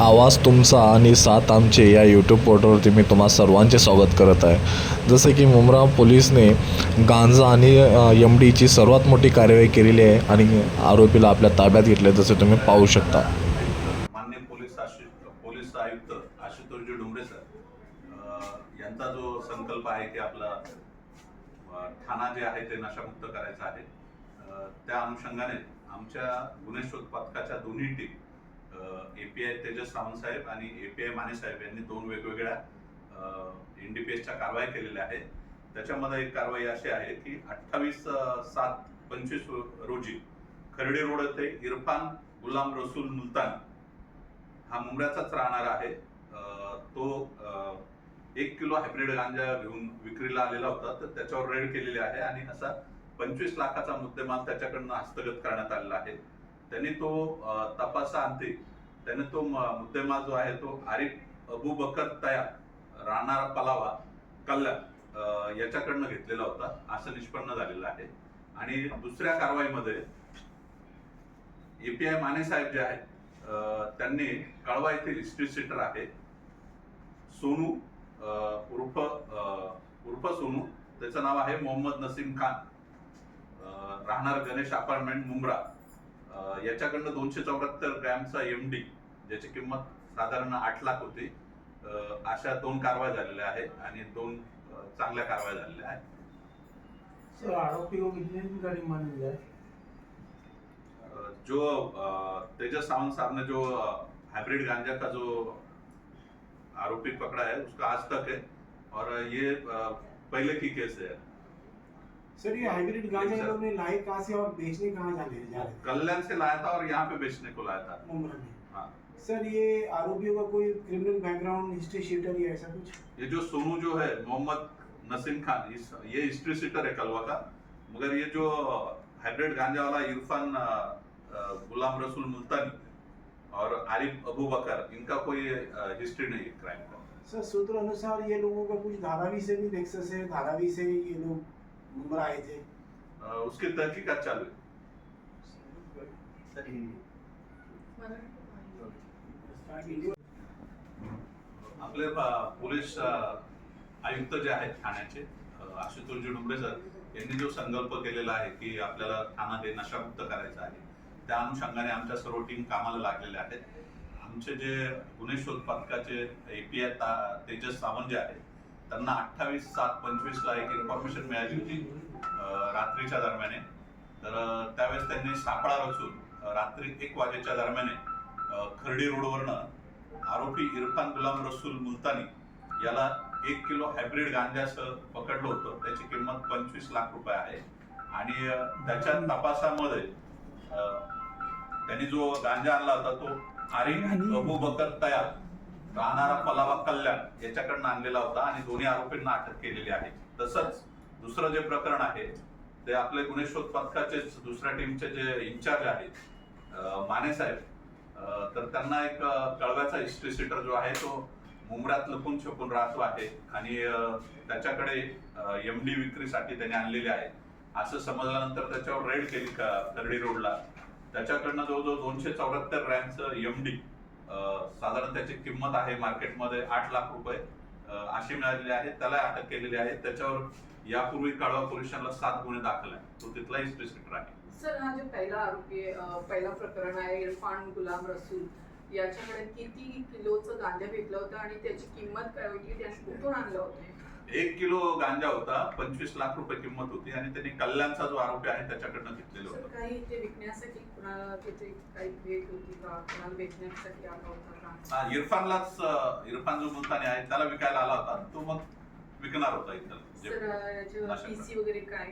आवाज तुमचा आणि साथ आमचे या यूट्यूब पोर्टलवरती मी तुम्हा सर्वांचे स्वागत करत आहे. जसे की मुंब्रा पोलीसने गांजा आणि एम डीची सर्वात मोठी कार्यवाही केलेली आहे आणि आरोपीला आपल्या ताब्यात घेतले जसे तुम्ही पाहू शकता. मान्य पोलीस पोलीस आयुक्त आशुतोषजी डोंगरे सर यांचा जो संकल्प आहे की आपला ठाणा जे आहे ते नशामुक्त करायचं आहे. त्या अनुषंगाने आमच्या गुन्हे शोध पथकाच्या दोन्ही टीम एपीआय तेजस सावंत साहेब आणि एपीआय माने साहेब यांनी दोन वेगवेगळ्या एनडीपीएसच्या कारवाई केलेल्या आहेत. त्याच्यामध्ये एक कारवाई अशी आहे की अठ्ठावीस सात पंचवीस रोजी खर्डे रोड येथे इरफान गुलाम रसूल मुलतान हा मुंबऱ्याचाच राहणार आहे. तो एक किलो हायब्रिड गांजा घेऊन विक्रीला आलेला होता. तर त्याच्यावर रेड केलेली आहे आणि असा पंचवीस लाखाचा मुद्देमाल त्याच्याकडनं हस्तगत करण्यात आलेला आहे. त्यांनी तो तपासाअंती तपासा त्याने तो मुद्देमा मुद्देमाल जो आहे तो आरिफ अबू बकर तया राहणारा पलावा कल्याण याच्याकडनं घेतलेला होता. असं निष्पन्न झालेलं आहे. आणि दुसऱ्या कारवाईमध्ये एपीआय माने साहेब जे आहेत त्यांनी कळवा येथील स्ट्रीट सीटर आहे. सोनू उर्फ उर्फ सोनू त्याचं नाव आहे मोहम्मद नसीम खान. राहणार गणेश अपार्टमेंट मुंब्रा. याच्याकडनं दोनशे चौऱ्याहत्तर ग्रॅमचा एम डी ज्याची किंमत साधारण आठ लाख होती. अशा दोन कारवाई झालेल्या आहेत आणि दोन चांगल्या कारवाई झालेल्या आहेत. सर आरोपी को कितने दिन का रिमांड मिला है अ, जो तेजस सावंत साहब ने जो हाइब्रिड गांजा का जो आरोपी पकड़ा है उसका आज तक है. और ये पहले की केस है. सर ये हाइब्रिड गांजा। इन्होंने लाए कहाँ से और बेचने कहाँ जाने जा रहे थे कल्याण से लाया था और यहाँ पे बेचने को लाया था। मुंबई में। सर ये आरोपियों का कोई क्रिमिनल बैकग्राउंड हिस्ट्री शीटर या ऐसा कुछ? ये जो सोनू जो है मोहम्मद नसीम खान इस ये हिस्ट्री सीटर है कलवा का। मगर ये जो हाइब्रिड गांजा वाला इरफान गुलाम रसूल मुल्तानी और आरिफ अबू बकर इनका कोई हिस्ट्री नहीं है क्राइम का। सर सूत्र अनुसार ये लोगों का कुछ धारावी से भी नेक्सस है धारावी से ये लोग मुंबई आए थे। अ, उसकी तहकीकात चालू है। आपले पोलीस आयुक्त जे आहेत ठाण्याचे आशुतोषजी डुंबरे सर यांनी जो संकल्प केलेला आहे की आपल्याला ठाणा हे नशामुक्त करायचं आहे त्या अनुषंगाने आमच्या सर्व टीम कामाला लागलेल्या आहेत. आमचे जे गुन्हे शोध पथकाचे एपीआय तेजस सावंत जे आहेत त्यांना अठ्ठावीस सात पंचवीसला एक इन्फॉर्मेशन मिळाली होती रात्रीच्या दरम्याने. तर त्यावेळेस त्यांनी सापळा रचून रात्री एक वाजेच्या दरम्याने खर्डी रोडवरनं आरोपी इरफान गुलाम रसूल मुलतानी याला एक किलो हायब्रिड गांजासह पकडलं होतं. त्याची किंमत पंचवीस लाख रुपये आहे. आणि त्याच्या तपासामध्ये त्यांनी जो गांजा आणला होता तो आरिफ अबू बकर तयार राहणारा पलावा कल्याण याच्याकडनं आणलेला होता आणि दोन्ही आरोपींना अटक केलेली आहे. तसंच दुसरं जे प्रकरण आहे ते आपले गुन्हे शोध पथकाचे दुसऱ्या टीमचे जे इंचार्ज आहेत माने साहेब तर त्यांना एक कळव्याचा हिस्ट्री सीटर जो आहे तो मुंबऱ्यात लपून छपून राहतो आहे. आणि त्याच्याकडे एम डी विक्रीसाठी त्याने आणलेले आहे. असं समजल्यानंतर त्याच्यावर रेड केली करडी रोडला. त्याच्याकडनं जवळजवळ दोनशे चौऱ्याहत्तर रॅमचं एम डी साधारण त्याची किंमत आहे मार्केटमध्ये आठ लाख रुपये. अ, मिळालेले आहेत त्याला अटक केलेली आहे. त्याच्यावर यापूर्वी काळवा पोलिसांना सात गुन्हे दाखल आहे तो तिथला हिस्ट्री आहे सर हा जो पहिला आरोपी पहिला प्रकरण आहे इरफान गुलाम रसूल याच्याकडे किती किलोचं गांजा भेटलं होतं आणि त्याची किंमत काय होती? त्याने कुठून आणलं होतं? एक किलो गांजा होता पंचवीस लाख रुपये किंमत होती आणि त्यांनी कल्याणचा जो आरोपी आहे त्याच्याकडनं घेतलेलं सर होतं. काही ते विकण्यासाठी कुणाला तिथे काही भेट होती का? आला हा, इरफानलाच इरफान जो मुलतानी आहे त्याला विकायला आला होता. तो मग विकणार होता इथं. पीसी वगैरे काय?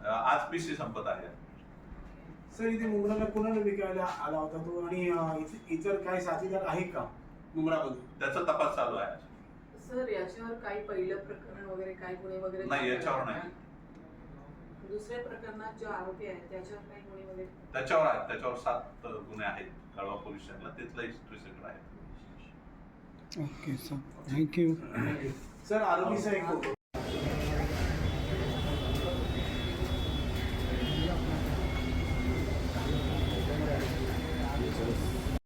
अं, आज पीसी संपत आहे. सर इथे मुंबईला कोणाला विकायला आला होता तो? आणि इतर काही साथीदार आहे का? मुंबरामध्ये त्याचा तपास चालू आहे. सर याच्यावर काही पहिलं प्रकरण वगैरे काय गुन्हे वगैरे नाही, याच्यावर आहेत नाही. दुसऱ्या प्रकरणात जो आरोपी आहे त्याच्यावर काही गुन्हे वगैरे? त्याच्यावर आहे त्याच्यावर सात गुन्हे आहेत कळवा पोलीस स्टेशनला तिथला हिस्ट्री सेंटर आहे. Okay sir thank you sir आरोपीचा एक